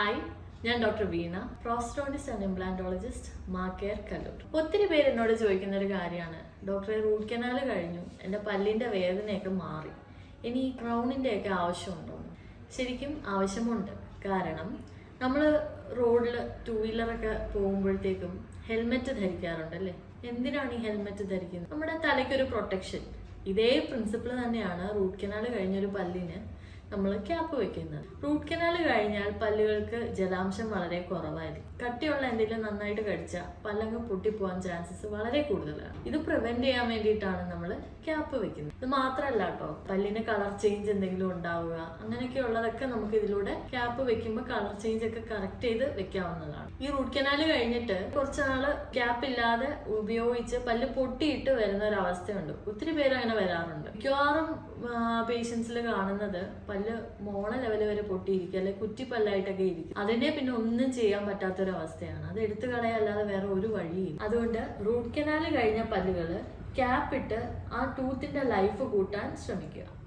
Hi ഞാൻ doctor Veena. Prosthodontist and implantologist മാക്കെയർ Kallur. ഒത്തിരി പേര് എന്നോട് ചോദിക്കുന്ന ഒരു കാര്യമാണ്. ഡോക്ടറെ റൂട്ട് കനാൽ കഴിഞ്ഞു. എന്റെ പല്ലിന്റെ വേദനയൊക്കെ മാറി. ഇനി ഈ ക്രൗണിന്റെ ഒക്കെ ആവശ്യമുണ്ടോ? ശരിക്കും ആവശ്യമുണ്ട്. കാരണം നമ്മൾ റോഡിൽ ടൂ വീലറൊക്കെ പോകുമ്പോഴത്തേക്കും ഹെൽമെറ്റ് ധരിക്കാറുണ്ട് അല്ലേ? എന്തിനാണ് ഈ ഹെൽമെറ്റ് ധരിക്കുന്നത്? നമ്മുടെ തലയ്ക്കൊരു പ്രൊട്ടക്ഷൻ ഇതേ പ്രിൻസിപ്പിൾ തന്നെയാണ് റൂട്ട് കനാൽ കഴിഞ്ഞൊരു പല്ലിന്. നമ്മൾ ക്യാപ്പ് വെക്കുന്നത്. റൂട്ട് കനാൽ കഴിഞ്ഞാൽ പല്ലുകൾക്ക് ജലാംശം വളരെ കുറവായിരിക്കും. കട്ടിയുള്ള എന്തെങ്കിലും നന്നായിട്ട് കടിച്ചാൽ പല്ലങ്ങ് പൊട്ടിപ്പോകാൻ ചാൻസസ് വളരെ കൂടുതലാണ്. ഇത് പ്രിവെന്റ് ചെയ്യാൻ വേണ്ടിയിട്ടാണ് നമ്മൾ ക്യാപ്പ് വെക്കുന്നത്. ഇത് മാത്രമല്ല കേട്ടോ പല്ലിന് കളർ ചേഞ്ച് എന്തെങ്കിലും ഉണ്ടാവുക അങ്ങനെയൊക്കെ ഉള്ളതൊക്കെ നമുക്ക് ഇതിലൂടെ ക്യാപ്പ് വെക്കുമ്പോൾ കളർ ചേഞ്ച് ഒക്കെ കറക്റ്റ് ചെയ്ത് വെക്കാവുന്നതാണ്. ഈ റൂട്ട് കനാൽ കഴിഞ്ഞിട്ട് കുറച്ച് നാൾ ക്യാപ്പ് ഇല്ലാതെ ഉപയോഗിച്ച് പല്ല് പൊട്ടിയിട്ട് വരുന്ന ഒരു അവസ്ഥയുണ്ട്. ഒത്തിരി പേര് അങ്ങനെ വരാറുണ്ട്. മിക്കവാറും പേഷ്യൻസിൽ കാണുന്നത് പല്ല് മോണ ലെവൽ വരെ പൊട്ടിയിരിക്കും. അല്ലെ കുറ്റിപ്പല്ലായിട്ടൊക്കെ ഇരിക്കും. അതിനെ പിന്നെ ഒന്നും ചെയ്യാൻ പറ്റാത്തൊരവസ്ഥയാണ്. അത് എടുത്തു കളയല്ലാതെ വേറെ ഒരു വഴിയും അതുകൊണ്ട് റൂട്ട് കനാൽ കഴിഞ്ഞ പല്ലുകൾ ക്യാപ്പിട്ട് ആ ടൂത്തിന്റെ ലൈഫ് കൂട്ടാൻ ശ്രമിക്കുക.